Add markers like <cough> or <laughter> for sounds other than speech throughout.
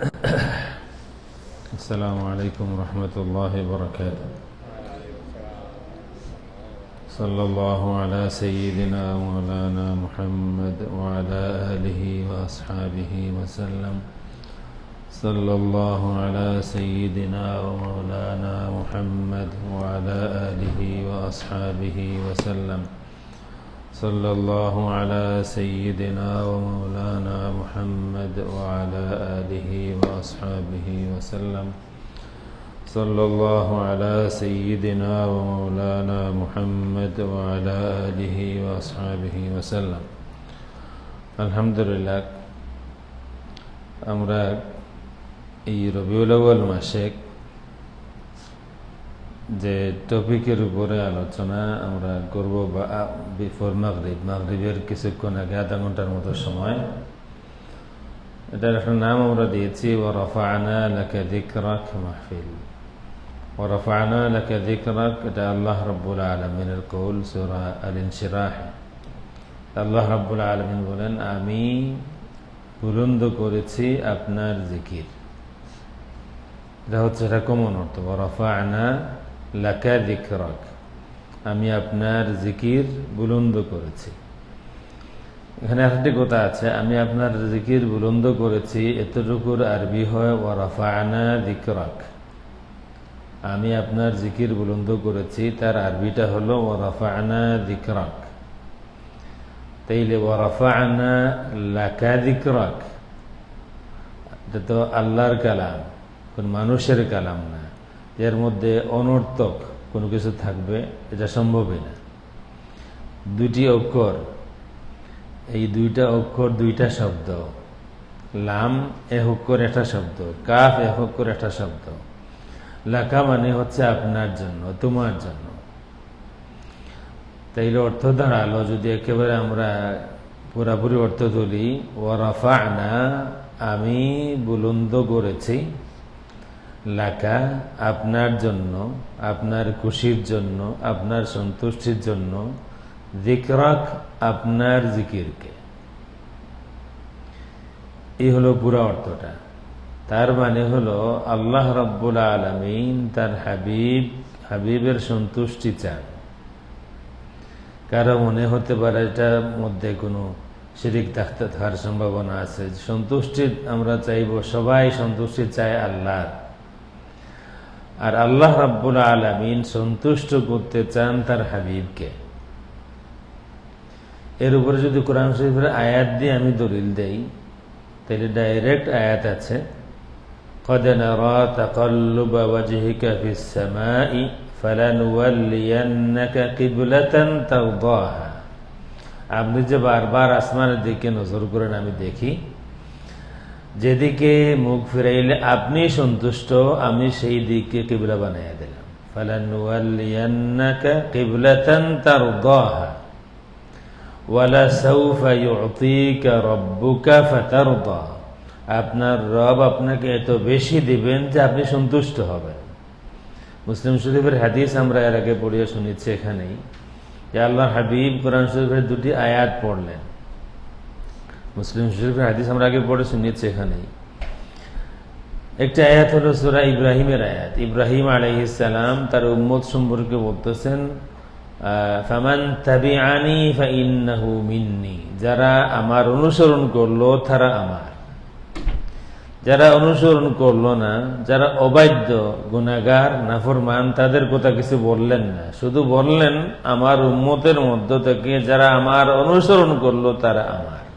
<coughs> السلام عليكم ورحمة الله وبركاته. صلى الله على سيدنا مولانا محمد وعلى آله وأصحابه وسلم. صلى الله على سيدنا ومولانا محمد وعلى آله وأصحابه وسلم. صلى الله على سيدنا ومولانا محمد وعلى آله وأصحابه وسلم صلى الله على سيدنا ومولانا محمد وعلى آله وأصحابه وسلم الحمد لله আমরা এই রবিউল আউ্য়াল মাসে যে টপিকের উপরে আলোচনা আমরা করব বা বিফোর মাগরিব। মাগরিবের কিছুক্ষণ আগে আধা ঘণ্টার মতো সময়। এটার একটা নাম আমরা দিয়েছি ও রফানা লাকে দিকরাক মাহফিল। ও রফানা লাকে দিকরাক এটা আল্লাহ রব্বুল আলমিনের কৌল সুরা আল ইনশিরাহ আল্লাহ রব্বুল আলমিন বলেন, আমি বুলন্দ করেছি আপনার জিকির। এটা হচ্ছে এটা কমন অর্থ রফানা লাকা দিকরক আমি আপনার জিকির বুলন্দ করেছি। এখানে একটি কথা আছে, আমি আপনার জিকির বুলন্দ করেছি, এতটুকুর আরবি হয় ও রফানা দিকরক আমি আপনার জিকির বুলন্দ করেছি, তার আরবিটা হলো ও রফানা দিকরক তাইলে ও রফানা লাকা দিকরক এটা তো আল্লাহর কালাম, কোন মানুষের কালাম না। এর মধ্যে অনর্থক কোনো কিছু থাকবে, এটা সম্ভবই না। দুটি অক্ষর, এই দুইটা অক্ষর দুইটা শব্দ। লাম, এ অক্ষর একটা শব্দ। কাফ, এ অক্ষর একটা শব্দ। লাকা মানে হচ্ছে আপনার জন্য, তোমার জন্য। তাইলে অর্থ দাঁড়াল, যদি একেবারে আমরা পুরাপুরি অর্থ তুলি ওয়ারাফা না আমি বুলন্দ করেছি। লাকা আপনার জন্য, আপনার খুশির জন্য, আপনার সন্তুষ্টির জন্য জিকরাক আপনার জিকিরকে। এই হলো পুরা অর্থটা। তার মানে হলো আল্লাহ রব্বুল আলমিন তার হাবিব, হাবিবের সন্তুষ্টি চান। কারও মনে হতে পারে এটার মধ্যে কোনো শিরিক থাকতে থাকার সম্ভাবনা আছে। সন্তুষ্টি আমরা চাইব, সবাই সন্তুষ্টি চায় আল্লাহর। আর আল্লাহ রাব্বুল আলমিন সন্তুষ্ট করতে চান তার হাবিবকে এর উপরে যদি কোরআন শরীফের আয়াত দিয়ে আমি দলিল দেই তাহলে ডাইরেক্ট আয়াত আছে قد نرى تقلب وجهك في السماء فلنولينك قبلة ترضاها আপনি যে বারবার আসমানের দিকে নজর করেন আমি দেখি যেদিকে মুখ ফিরাইলে আপনি সন্তুষ্ট, আমি সেই দিকে কিবলা বানাইয়া দিলাম। ওয়ালা আপনার রব আপনাকে এত বেশি দিবেন যে আপনি সন্তুষ্ট হবেন। মুসলিম শরীফের হাদিস আমরা এর আগে পড়িয়া শুনেছি এখানেই। আল্লাহ হাবিব কোরআন শরীফের দুটি আয়াত পড়লেন। মুসলিম শরীফের হাদিস আমরা আগে পড়ে শুনিয়েছি এখানেই। একটা আয়াত হলো সুরা ইব্রাহিমের আয়াত। ইব্রাহিম আলহিসাম তার উম্মত সম্পর্কে বলতেছেন ফামান তাবি আনি ফাইন্নাহু মিন্নি। যারা আমার অনুসরণ করল, তারা আমার। যারা অনুসরণ করল না, যারা অবাধ্য গুণাগার নাফরমান, তাদের কথা কিছু বললেন না। শুধু বললেন, আমার উম্মতের মধ্য থেকে যারা আমার অনুসরণ করল, তারা আমার।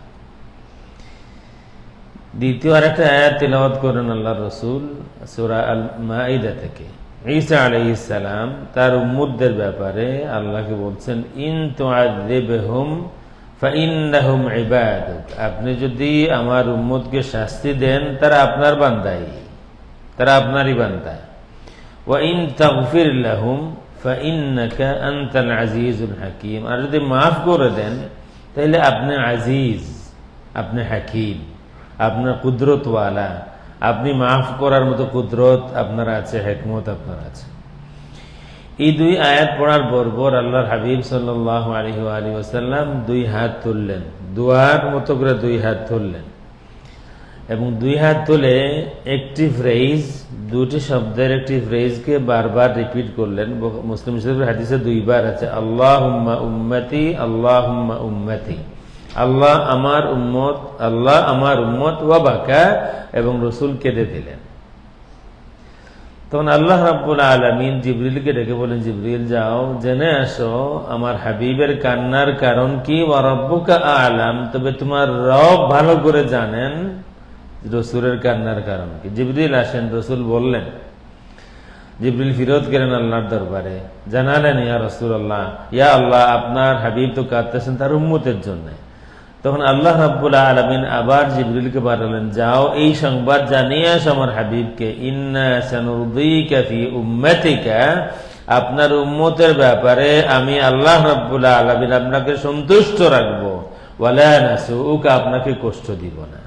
দ্বিতীয় আর একটা আয়াত তিলাওয়াত করেন আল্লাহ রসুল, সুরা আল মাইদা থেকে। ঈসা আলাই ইসালাম তার উম্মুদদের ব্যাপারে আল্লাহকে বলছেন, ইন ফাইন্নাহুম ইবাদত আপনি যদি আমার উম্মুদকে শাস্তি দেন, তারা আপনার বান্দাই, তারা আপনারই বান্দা। ওয়া ইন লাহুম ফাইন্নাকা আজিজুল হাকিম। আর যদি মাফ করে দেন, তাহলে আপনি আজিজ, আপনি হাকিম। আপনার কুদরতওয়ালা। আপনি মাফ করার মতো কুদরত আপনার আছে, হেকমত আপনার আছে। এই দুই আয়াত পড়ার বরবর আল্লাহর হাবিব সাল্লাহ আলহি আলী ওসাল্লাম দুই হাত তুললেন। দুয়ার মতো করে দুই হাত তুললেন। এবং দুই হাত তুলে একটি ফ্রেজ দুটি শব্দের একটি ফ্রেজকে বারবার রিপিট করলেন। মুসলিম শরীফের হাদিসে দুইবার আছে আল্লাহ উম্মা উম্মতি আল্লাহ উম্মা উম্মতি। আল্লাহ আমার উম্মত, আল্লাহ আমার উম্মত ওয়াবাকা এবং রসুল কেঁদে দিলেন। তখন আল্লাহ রাব্বুল আলমিন জিবরিলকে ডেকে বলেন জিবরিল, যাও, জেনে আসো, আমার হাবিবের কান্নার কারণ কি? ওয়ারব্বুকা আলাম, তবে তোমার রব ভালো করে জানেন রসুলের কান্নার কারণ কি। জিবরিল আসেন, রসুল বললেন, জিবরিল ফিরত করেন আল্লাহর দরবারে। জানালেন, ইয়া রসুল আল্লাহ ইয়া আল্লাহ, আপনার হাবিব তো কাঁদতেছেন তার উম্মতের জন্য। তখন আল্লাহ রাব্বুল আলমিন আবার জিবরিলকে বাড়ালেন যাও এই সংবাদ জানিয়ে আস আমার হাবিবকে উম্মতিকা আপনার উম্মতের ব্যাপারে আমি আল্লাহ রাব্বুল আলমিন আপনাকে সন্তুষ্ট রাখব ওয়ালা নাসুকা আপনাকে কষ্ট দিব না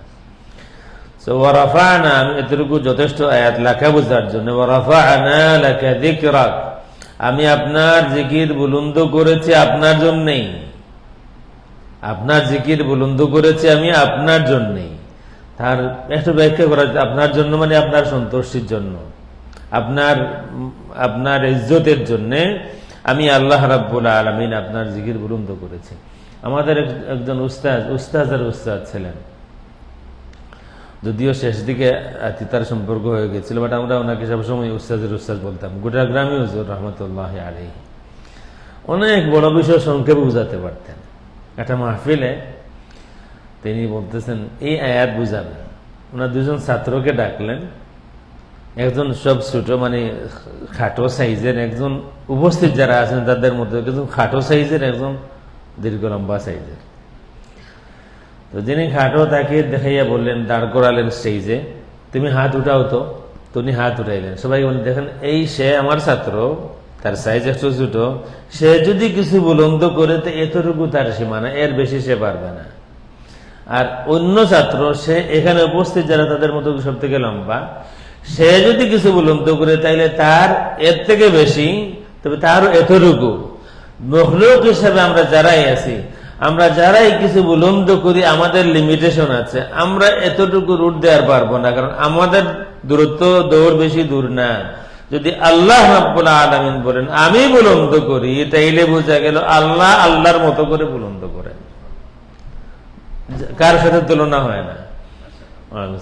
আমি যথেষ্ট আয়াত লেখা বোঝার জন্য যিকরাক। আমি আপনার জিকির বুলন্দ করেছি আপনার জন্যই আপনার জিকির বুলন্দ করেছি আমি আপনার জন্যই। তার একটু ব্যাখ্যা করা আপনার জন্য মানে আপনার সন্তুষ্টির জন্য। আপনার আপনার ইজ্জতের জন্য আমি আল্লাহ রাব্বুল আলমিন আপনার জিকির বুলন্দ করেছি। আমাদের এক- একজন উস্তাদ উস্তাজের উস্তাদ ছিলেন। যদিও শেষ দিকে আতিতার সম্পর্ক হয়ে গেছিল বাট আমরা ওনাকে সবসময় উস্তাজের উস্তাজ বলতাম। গোটা গ্রামে হুজুর রহমতুল্লাহ আলী অনেক বড় বিষয় সংক্ষেপে বুঝাতে পারতেন। একটা মাহফিলে তিনি বলতেছেন, এই আয়াত বুঝাবেন ওনার দুজন ছাত্রকে ডাকলেন। একজন সব ছোট মানে খাটো সাইজের একজন উপস্থিত যারা আছেন, তাদের মধ্যে একজন খাটো সাইজের একজন দীর্ঘ লম্বা সাইজের। তো যিনি খাটো তাকে দেখাইয়া বললেন, দাঁড় করালেন স্টেজে তুমি হাত উঠাও তো। তুমি হাত উঠাইলেন। সবাই বলেন দেখেন, এই সে আমার ছাত্র তার সাইজ একটু ছোট, সে যদি কিছু বুলন্দ করে, তো এতটুকু তার সীমানা, এর বেশি সে পারবে না। আর অন্য ছাত্র, সে এখানে উপস্থিত যারা তাদের মতো সব থেকে লম্বা, সে যদি কিছু বুলন্দ করে, তাইলে তার এর থেকে বেশি, তবে তারও এতটুকু। মখলুক হিসাবে আমরা যারাই আছি, আমরা যারাই কিছু বুলন্দ করি, আমাদের লিমিটেশন আছে। আমরা এতটুকু রুট দেওয়ার পারব না, কারণ আমাদের দূরত্ব দৌড় বেশি দূর না। যদি আল্লাহ রাব্বুল আলামিন বলেন, আমি বুলন্দ করি, তাইলে বোঝা গেল আল্লাহ আল্লাহর মতো করে বুলন্দ করেন। কার সাথে তুলনা হয় না?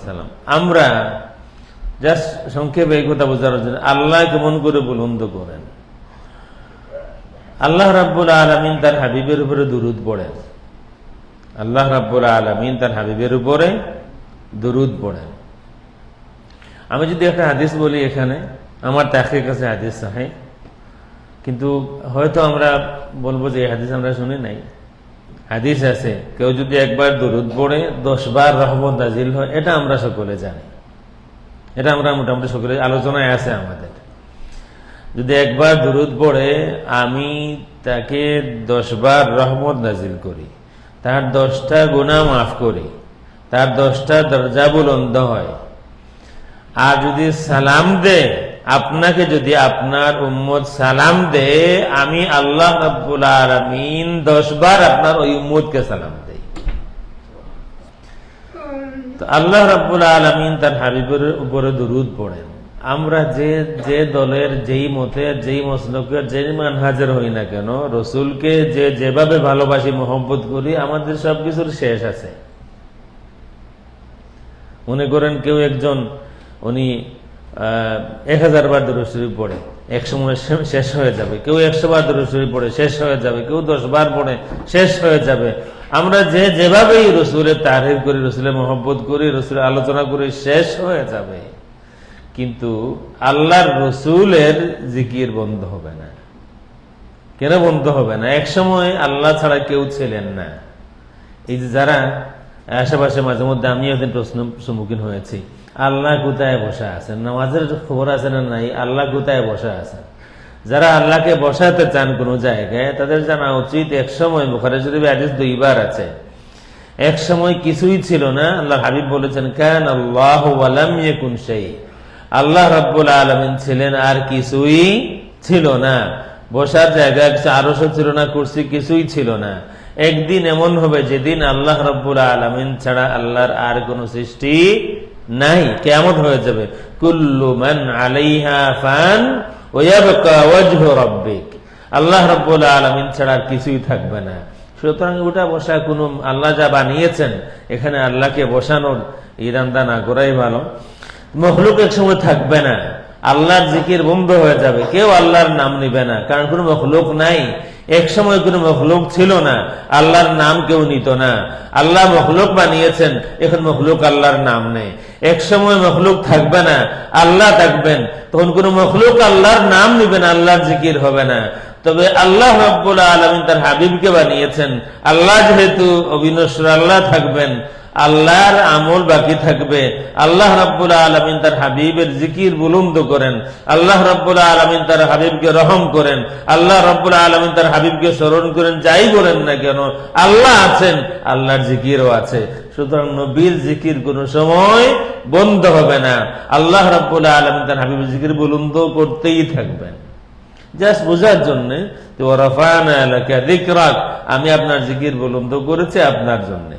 সালাম। আমরা জাস্ট সংক্ষেপে এই কথা বোঝানোর জন্য, আল্লাহ কেমন করে বুলন্দ করেন? আল্লাহ রাব্বুল আলমিন তার হাবিবের উপরে দুরুদ পড়েন। আল্লাহ রাব্বুল আলমিন তার হাবিবের উপরে দুরুদ পড়েন। আমি যদি একটা হাদিস বলি এখানে আমার তাকের কাছে হাদিস চাহে কিন্তু হয়তো আমরা বলব যে হাদিস আমরা শুনি নাই। হাদিস আছে, কেউ যদি একবার দুরুদ পড়ে দশ বার রহমত নাজিল হয়, এটা আমরা সকলে জানি। এটা আমরা মোটামুটি সকলে, আলোচনায় আছে আমাদের। যদি একবার দুরুদ পড়ে, আমি তাকে দশবার রহমত নাজিল করি, তার দশটা গুণা মাফ করি, তার দশটা দরজা বুলন্দ হয়, আর যদি সালাম দে আপনাকে যদি আপনার উম্মত সালাম দে আমি আল্লাহ রব্বুল আলমিন দশবার আপনার ওই উম্মতকে সালাম দেই। তো আল্লাহ রব্বুল আলমিন তার হাবিবের উপরে দুরুদ পড়েন। আমরা যে যে দলের, যেই মতের যেই মসলকের যেই মানহাজের হই না কেন, রসুলকে যে যেভাবে ভালোবাসি, মোহব্বত করি, আমাদের সবকিছুর শেষ আছে। মনে করেন কেউ একজন, উনি এক হাজার বার দরুদ শরীফ পড়ে। এক সময় শেষ হয়ে যাবে। কেউ একশো বার দরুদ শরীফ পড়ে, শেষ হয়ে যাবে। কেউ দশ বার পড়ে, শেষ হয়ে যাবে। আমরা যে যেভাবেই রসুলের তারিফ করি রসুলের মহব্বত করি রসুলের আলোচনা করি, শেষ হয়ে যাবে। কিন্তু আল্লাহর রসুলের জিকির বন্ধ হবে না। কেন বন্ধ হবে না? এক সময় আল্লাহ ছাড়া কেউ ছিলেন না। এই যে যারা আশেপাশে মাঝে মধ্যে আমিও একদিন প্রশ্ন সম্মুখীন হয়েছি। আল্লাহ কোথায় বসা আছেন। নামাজের খবর আছে না নাই? আল্লাহ কোথায় বসে আছেন। যারা আল্লাহকে বসাতে চান কোন জায়গায়, তাদের জানা উচিত এক সময় বুখারে শরীফে আদিস দুইবার আছে। এক সময় কিছুই ছিল না আল্লাহ হাবিব বলেছেন, কেন আল্লাহ সেই আল্লাহ রাব্বুল আলামিন ছিলেন আর কিছুই ছিল না। বসার জায়গা কিছু আরও ছিল না, কুর্সি কিছুই ছিল না। একদিন এমন হবে যেদিন আল্লাহ রব্বুল আলমিন ছাড়া আল্লাহর আর কোন সৃষ্টি নাই কেমন হয়ে যাবে। কুল্লু মান আলাইহা ফান ওয়াবকা ওয়াজহু রাব্বিক। আল্লাহ রব্বুল আলমিন ছাড়া আর কিছুই থাকবে না। সুতরাং ওটা বসা কোন, আল্লাহ যা বানিয়েছেন, এখানে আল্লাহকে বসানোর ইরান্দা না করাই ভালো। মখলুক এক সময় থাকবে না। আল্লাহর জিকির বন্ধ হয়ে যাবে। কেউ আল্লাহর নাম নিবে না। কারণ কোনো মখলুক নাই। এক সময় কোনো মখলুক ছিল না, আল্লাহর নাম কেউ নিত না। আল্লাহ মখলুক বানিয়েছেন, এখন মখলুক আল্লাহর নাম নেই। এক সময় মখলুক থাকবে না, আল্লাহ থাকবেন, তখন কোনো মখলুক আল্লাহর নাম নিবে না, আল্লাহর জিকির হবে না। তবে আল্লাহ রব্বুল আলমিন তার হাবিবকে বানিয়েছেন। আল্লাহ যেহেতু অবিনশ্বর আল্লাহ থাকবেন আল্লাহর আমল বাকি থাকবে। আল্লাহ রাব্বুল আলমিন তার হাবিবের জিকির বুলন্দ করেন। আল্লাহ রাব্বুল আলমিন তার হাবিবকে রহম করেন। আল্লাহ রাব্বুল আলমিন তার হাবিবকে স্মরণ করেন। যাই বলেন না কেন, আল্লাহ আছেন, আল্লাহর জিকিরও আছে। সুতরাং নবীর জিকির কোন সময় বন্ধ হবে না। আল্লাহ রাব্বুল আলমিন তার হাবিবের জিকির বুলন্দ করতেই থাকবেন। জাস্ট বোঝার জন্য আমি আপনার জিকির বুলন্দ করেছি আপনার জন্যে।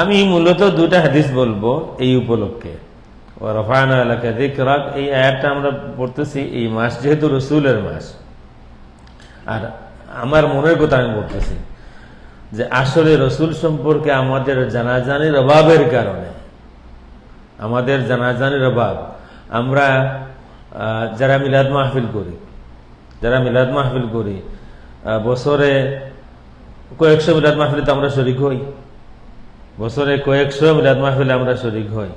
আমি মূলত দুটা হাদিস বলব এই উপলক্ষে। রফায়না এলাকা দিকরাক এই আয়াতটা আমরা পড়তেছি এই মাস, যেহেতু রসুলের মাস। আর আমার মনের কথা আমি বলতেছি যে আসলে রসুল সম্পর্কে আমাদের জানাজানির অভাবের কারণে, আমাদের জানাজানির অভাব, আমরা যারা মিলাদ মাহফিল করি, যারা মিলাদ মাহফিল করি বছরে কয়েকশো মিলাদ মাহফিলে তো আমরা শরিক হই। বছরে কয়েকশো মিলাদ মাহফিলে আমরা শরিক হই।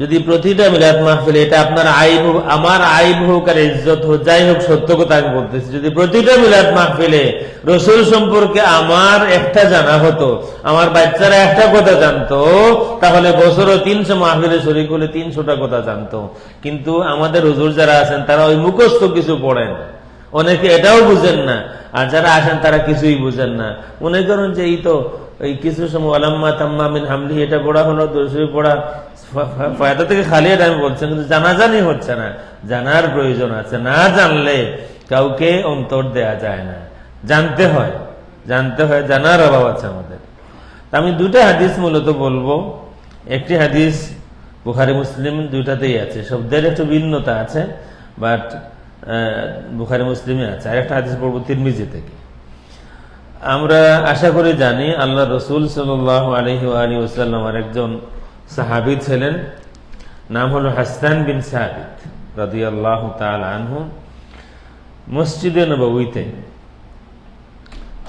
যদি প্রতিটা মিলাদ মাহফিলে এটা আপনার আইব আমার আইব হোক আর ইজ্জত হোক, যাই হোক, সত্য কথা আমি বলতেছি, যদি প্রতিটা মিলাদ মাহফিলে রসুল সম্পর্কে আমার একটা জানা হতো, আমার বাচ্চারা একটা কথা জানতো, তাহলে বছরও তিনশো মাহফিলে শরিক হলে তিনশোটা কথা জানতো। কিন্তু আমাদের হুজুর যারা আছেন, তারা ওই মুখস্থ কিছু পড়েন। অনেকে এটাও বুঝেন না, আর যারা আসেন, তারা কিছুই বুঝেন না। মনে করেন যে এই তো এই কিছু সময় আলাম্মা তাম্মা মিন হামলি এটা পড়া হলো দর্শী পড়া ফায়দা থেকে খালি এটা আমি বলছেন কিন্তু জানা জানি হচ্ছে না। জানার প্রয়োজন আছে, না জানলে কাউকে অন্তর দেয়া যায় না। জানতে হয় জানতে হয়, জানার অভাব আছে আমাদের। আমি দুটা হাদিস মূলত বলব। একটি হাদিস বুখারি, মুসলিম দুইটাতেই আছে। শব্দের একটু ভিন্নতা আছে, বাট বুখারি, মুসলিমে আছে। আর একটা হাদিস পড়ব তিরমিজি থেকে। আমরা আশা করি জানি আল্লাহ রসুল সাল আলহি আলী ওসাল্লামার একজন সাহাবি ছিলেন, নাম হলো হাসান বিন সাহাবিদ রাদি আল্লাহ আনহু। মসজিদে নবীতে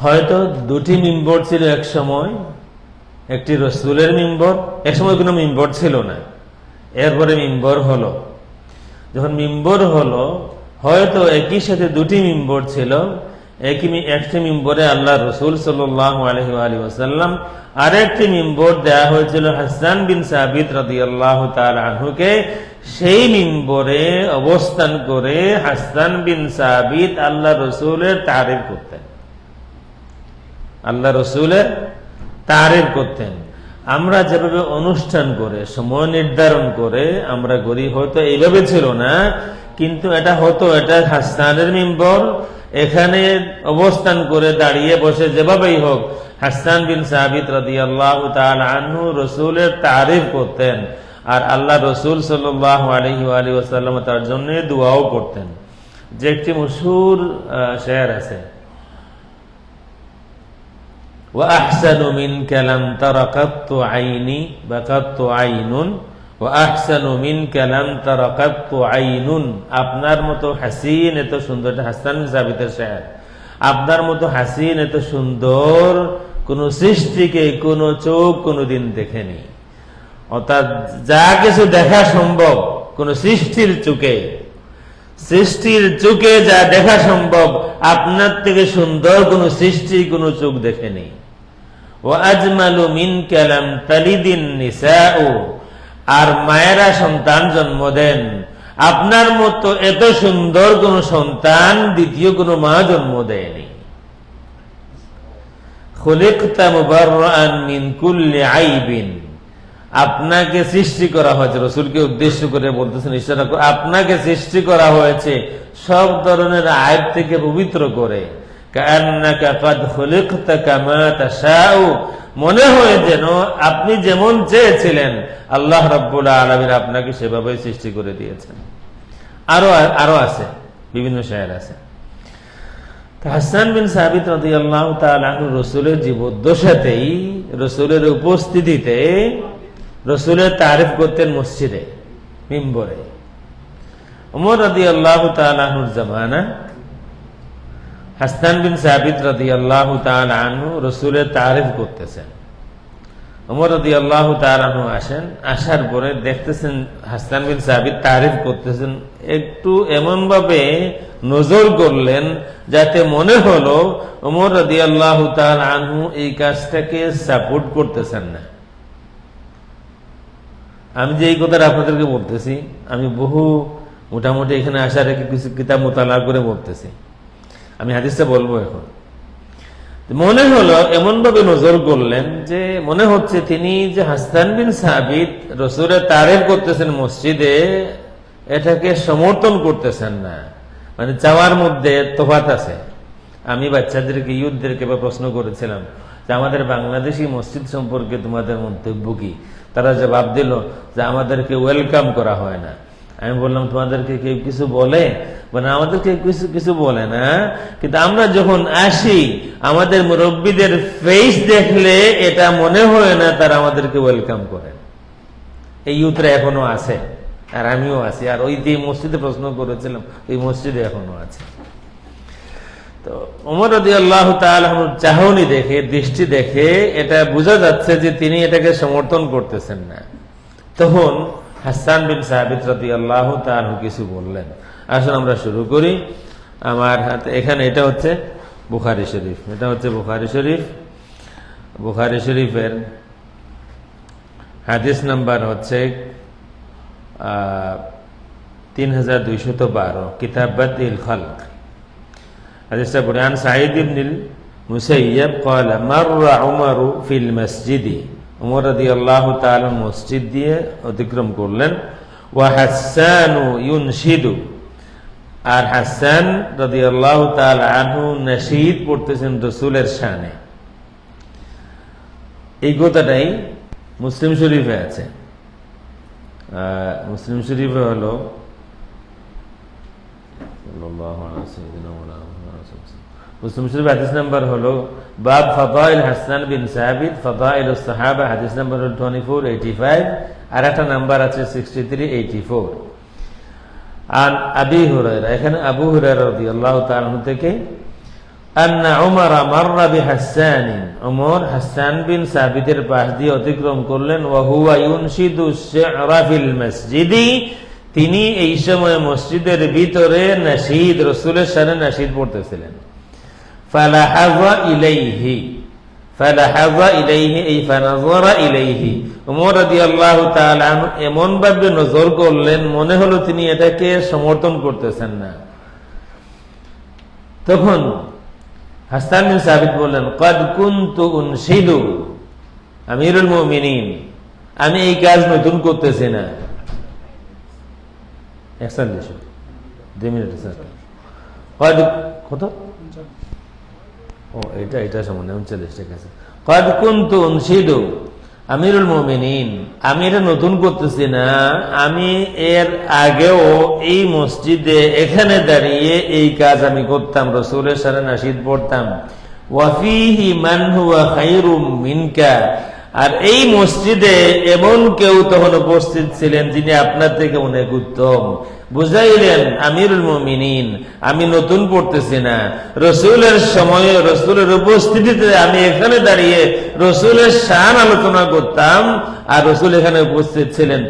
হয়তো দুটি মিম্বর ছিল এক সময়, একটি রসুলের মিম্বর, এক সময় কোনো মিম্বর ছিল না। এরপরে মিম্বর হলো। যখন মিম্বর হলো, হয়তো একই সাথে দুটি মিম্বর ছিল একই একটি আল্লাহ রসুল আরেকটি হয়েছিল হাসান বিন সেই অবস্থান করে হাসান বিন আল্লাহ রসুলের তারিফ করতেন। আল্লাহ রসুলের তারিফ করতেন। আমরা যেভাবে অনুষ্ঠান করে, সময় নির্ধারণ করে, আমরা গরিব হয়তো এইভাবে ছিল না কিন্তু এটা হতো এটা হাসানের মিম্বর এখানে অবস্থান করে দাঁড়িয়ে বসে যেভাবেই হোক হাসান বিন সাবিত রাদি আল্লাহ আনহু রসুলের তারিফ করতেন আর আল্লাহ রসুল সাল্লাহ আলহি আলী ওসাল্লাম তার জন্য দোয়াও করতেন যে একটি মশুর শেয়ার আছে وأحسن منك لم تر قط عيني بقط عين আপনার মতো হাসিন এত সুন্দর হাসান সাবিতের শেয়ার। আপনার মতো হাসিন এত সুন্দর, কোন সৃষ্টিকে, কোন চোখ কোনোদিন দেখেনি। অর্থাৎ যা কিছু দেখা সম্ভব, কোন সৃষ্টির চোখে। সৃষ্টির চোখে যা দেখা সম্ভব, আপনার থেকে সুন্দর কোন সৃষ্টি, কোন চোখ দেখেনি। ও আজমালু মিন কালাম তালিদিন আর মায়েরা সন্তান জন্ম দেন। আপনার মতো এত সুন্দর কোন সন্তান দ্বিতীয় কোন মা জন্ম দেয়নি। আপনাকে সৃষ্টি করা হয়েছে, রসুলকে উদ্দেশ্য করে বলতেছেন আপনাকে সৃষ্টি করা হয়েছে সব ধরনের আয় থেকে পবিত্র করে। কামা মনে হয় যেন আপনি যেমন চেয়েছিলেন, আল্লাহ রব্বুল আলমীর আপনাকে সেভাবে সৃষ্টি করে দিয়েছেন। আরও আরও আছে, বিভিন্ন শায়ের আছে। হাসান বিন সাবিত রদি আল্লাহ রসুলের জীবদ্দশাতেই, রসুলের উপস্থিতিতে, রসুলের তারিফ করতেন মসজিদে, মিম্বরে। উমর রদি আল্লাহ তালাহুর জামানা হাসান বিন সাবিত রদি আল্লাহ তালু রসুলের তারিফ করতেছেন। উমর রদি আল্লাহ তালু আসেন, আসার পরে দেখতেছেন হাসান বিন সাবিত তারিফ করতেছেন, একটু এমন ভাবে নজর করলেন যাতে মনে হলো উমর রদি আল্লাহ আনহু এই কাজটাকে সাপোর্ট করতেছেন না। আমি যে এই কথাটা আপনাদেরকে বলতেছি, আমি বহু মোটামুটি এখানে আসার কিছু কিতাব মোতালা করে বলতেছি। আমি হাদিসটা বলব এখন। মনে হলো এমন ভাবে নজর করলেন যে মনে হচ্ছে তিনি যে হাস্তান বিন সাবিত রসুরের তারেফ করতেছেন মসজিদে, এটাকে সমর্থন করতেছেন না। মানে চাওয়ার মধ্যে তোফাত আছে। আমি বাচ্চাদেরকে ইউথদেরকে বা প্রশ্ন করেছিলাম যে আমাদের বাংলাদেশি মসজিদ সম্পর্কে তোমাদের মন্তব্য কি? তারা জবাব দিল যে আমাদেরকে ওয়েলকাম করা হয় না। আমি বললাম, তোমাদেরকে কেউ কিছু বলে? মানে আমাদেরকে কিছু কিছু বলে না। কিন্তু আমরা যখন আসি, আমাদের মুরব্বীদের ফেস দেখলে এটা মনে হয় না তারা আমাদেরকে ওয়েলকাম করেন এই ইউথরা এখনও আছে, আর আমিও আছি। আর ওই যে মসজিদে প্রশ্ন করেছিলাম, ওই মসজিদে এখনও আছে। তো ওমর আল্লাহ চাহনি দেখে, দৃষ্টি দেখে এটা বোঝা যাচ্ছে যে তিনি এটাকে সমর্থন করতেছেন না। তখন হাসান বিন সাহাবিদ রদি আল্লাহ তার কিছু বললেন আসুন আমরা শুরু করি আমার হাতে এখানে এটা হচ্ছে বুখারি শরীফ এটা হচ্ছে বুখারি শরীফ বুখারি শরীফের হাদিস নাম্বার হচ্ছে তিন হাজার দুইশত বারো কিতাবাদ ইল খালক হাদিসটা পড়ে আন সাইদ ইবনিল মুসাইয়াব قال مر عمر في المسجد উমর রাদিয়াল্লাহু তাআলা মসজিদ দিয়ে অতিক্রম করলেন, ওয়া হাসানু ইউনশিদু। আর হাসান রাদিয়াল্লাহু তাআলা আনহু নাশীদ পড়তেছেন রাসূলের শানে। এই কথাটাই মুসলিম শরীফে আছে। মুসলিম শরীফে হলো মুসলিম শরীফ হাদিস নাম্বার হলো, বাব হাসান বিন সাহাবা, হাদিস number twenty four eighty five আর একটা নাম্বার আছে সিক্সটি থ্রি এইটি ফোর আবি হুরায়রা, এখানে আবু রাদিয়াল্লাহু তাআলা থেকে পাশ দিয়ে অতিক্রম করলেন, ওয়া হুয়া ইউনশিদু শি'রা ফিল মসজিদি, তিনি এই সময় মসজিদের ভিতরে নাশিদ রসুলের সামনে নাশিদ পড়তেছিলেন। এমন ভাবে নজর করলেন, মনে হলো তিনি এটাকে সমর্থন করতেছেন না। তখন হাসান বিন সাবিত বললেন, কদ কুনতু উনশিদু আমিরুল মুমিনিন, আমি এই কাজ নতুন করতেছি না। একচল্লিশ দুই মিনিট কত? ও, এটা এটা সম্বন্ধে উনচল্লিশ ঠিক আছে। কদ কুনতু উনশিদু? আমিরুল মোমিনিন আমি এটা নতুন করতেছি না, আমি এর আগেও এই মসজিদে এখানে দাঁড়িয়ে এই কাজ আমি করতাম, রসুলের সারা নাসিদ পড়তাম। ওয়াফিহি মান হুয়া খাইরুম মিনকা আর এই মসজিদে এমন কেউ তখন উপস্থিত ছিলেন যিনি আপনার থেকে অনেক উত্তম। বুঝাইলেন, আমিরুল মমিনিন, আমি নতুন পড়তেছি না। রসুলের সময়ে, রসুলের উপস্থিতিতে আমি এখানে দাঁড়িয়ে রসুলের শান আলোচনা করতাম আর রসুল এখানে উপস্থিত ছিলেন।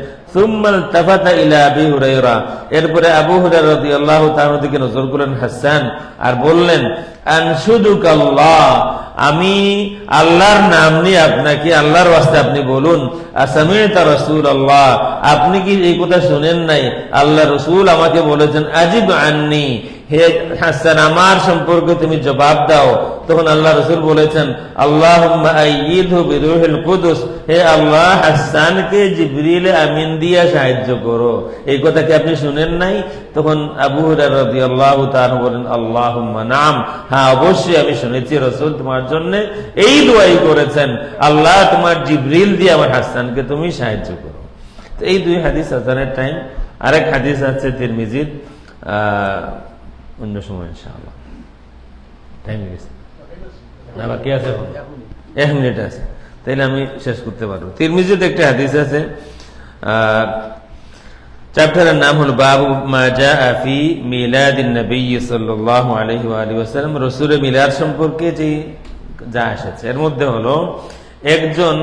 এরপরে আবু দিকে নজর করেন হাসান আর বললেন আমি আল্লাহর নাম নিয়ে আপনাকে আল্লাহর বাস্তে আপনি বলুন আপনি কি এই কথা শুনেন নাই? আল্লাহ রসুল আমাকে বলেছেন, আজিব আননি হে হাসান আমার সম্পর্কে তুমি জবাব দাও। তখন আল্লাহ রসুল বলেছেন আল্লাহ কুদুস। হে আল্লাহ হাসানকে জিবরিল আমিন দিয়া সাহায্য করো। এই কথা কি আপনি শুনেন নাই? তখন আবু রবি আল্লাহ বলেন আল্লাহ নাম। হ্যাঁ অবশ্যই আমি শুনেছি রসুল তোমার জন্য এই দোয়াই করেছেন। আল্লাহ তোমার জিবরিল দিয়ে আমার হাসানকে তুমি সাহায্য করো। তো এই দুই হাদিস হাসানের টাইম আরেক হাদিস আছে তিরমিজির আহ, অন্য সময় ইনশাআল্লাহ। টাইম গেছে। না বাকি আছে এক মিনিট আছে। তাইলে আমি শেষ করতে পারব। তিরমিজিতে একটা হাদিস আছে চ্যাপ্টারের নাম হলো বাবু মা জাআ ফি মিলাদিন রাসূলের মিলাদ সম্পর্কে যে যা এসেছে। এর মধ্যে হলো, একজন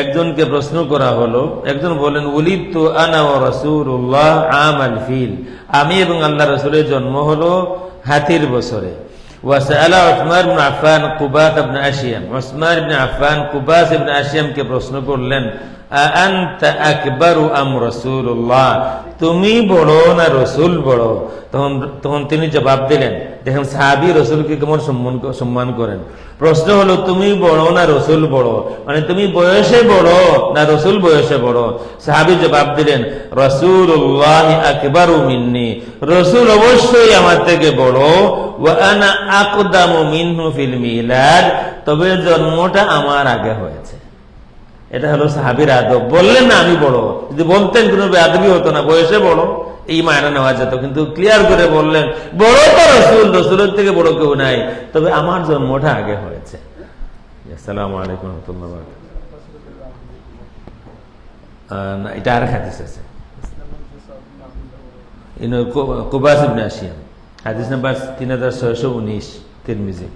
একজনকে প্রশ্ন করা হলো, একজন বলেন উলিদ তো আনা ও রসুল্লাহ আম আল ফিল। আমি এবং আল্লাহ রসুলের জন্ম হলো হাতির বছরে। আফান কুবাস আফান কুবাস ইবনে আশিয়ামকে প্রশ্ন করলেন আম রাসূলুল্লাহ? তুমি বড় না রসুল বড়? তখন তখন তিনি জবাব দিলেন, দেখেন সাহাবি রসুলকে কেমন সম্মান করেন। প্রশ্ন হলো, তুমি বড় না রসুল বড়? মানে তুমি বয়সে বড় না রসুল বয়সে বড়? সাহাবি জবাব দিলেন রসুল্লাহ আকবারু মিন্নি। রসুল অবশ্যই আমার থেকে বড়। ওয়া আনা আকদামু মিনহু ফিল মিলাদ। তবে জন্মটা আমার আগে হয়েছে। এটা হলো সাহাবির আদব। বললেন না, আমি বড়। যদি বলতেন কোনো আদবি হতো না, বয়সে বড়। এই মায়না নেওয়া যেত, কিন্তু ক্লিয়ার করে বললেন, বড় তো রসুল, রসুলের থেকে বড় কেউ নাই। তবে আমার জন্মটা আগে হয়েছে। আসসালামু আলাইকুম রহমতুল্লাহ না, এটা আর হাদিস আছে। কুবাস আসিয়াম। হাদিস নাম্বার তিন হাজার ছয়শো উনিশ, তিরমিজি।